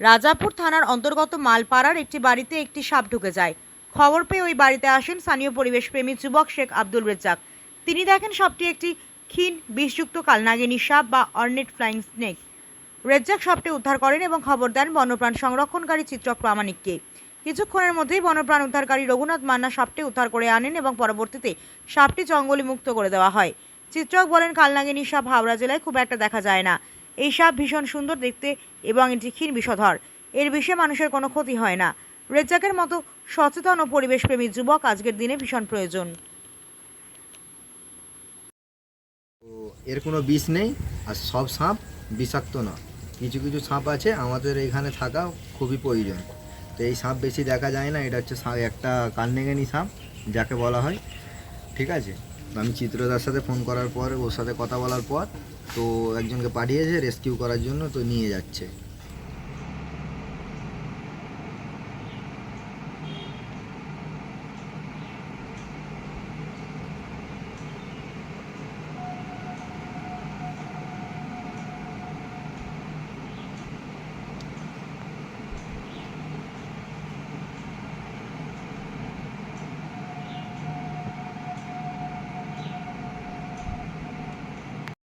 রাজাপুর থানার অন্তর্গত মালপাড়ার একটি বাড়িতে একটি সাপ ঢুকে যায়। খবর পেয়ে ওই বাড়িতে আসেন স্থানীয় পরিবেশপ্রেমী যুবক শেখ আব্দুল রেজ্জাক। তিনি দেখেন সাপটি একটি ক্ষীণ, বিষযুক্ত কালনাগিনী সাপ বা অর্নেট ফ্লাইং স্নেক। রেজ্জাক সাপটি উদ্ধার করেন এবং খবর দেন বন্যপ্রাণ সংরক্ষণকারী চিত্রক প্রামাণিককে। কিছুক্ষণের মধ্যেই বন্যপ্রাণ উদ্ধারকারী রঘুনাথ মান্না সাপটি উদ্ধার করে আনেন এবং পরবর্তীতে সাপটি জঙ্গলে মুক্ত করে দেওয়া হয়। চিত্রক বলেন, কালনাগিনী সাপ হাওড়া জেলায় খুব একটা দেখা যায় না। এই সাপ ভীষণ সুন্দর দেখতে এবং এটি ক্ষীণ বিষধর। এর বিষে মানুষের কোনো ক্ষতি হয় না। রেজ্জাকের মতো সচেতন ও পরিবেশপ্রেমী যুবক আজকের দিনে ভীষণ প্রয়োজন। এর কোনো বিষ নেই আর সব সাপ বিষাক্ত না। কিছু কিছু সাপ আছে আমাদের এখানে থাকা খুবই প্রয়োজন। তো এই সাপ বেশি দেখা যায় না, এটা হচ্ছে একটা কালনেগেনি সাপ, যাকে বলা হয়। ঠিক আছে? আমি চিত্রদার সাথে ফোন করার পর, ওর সাথে কথা বলার পর, তো একজনকে পাঠিয়েছে রেস্কিউ করার জন্য, তো নিয়ে যাচ্ছে।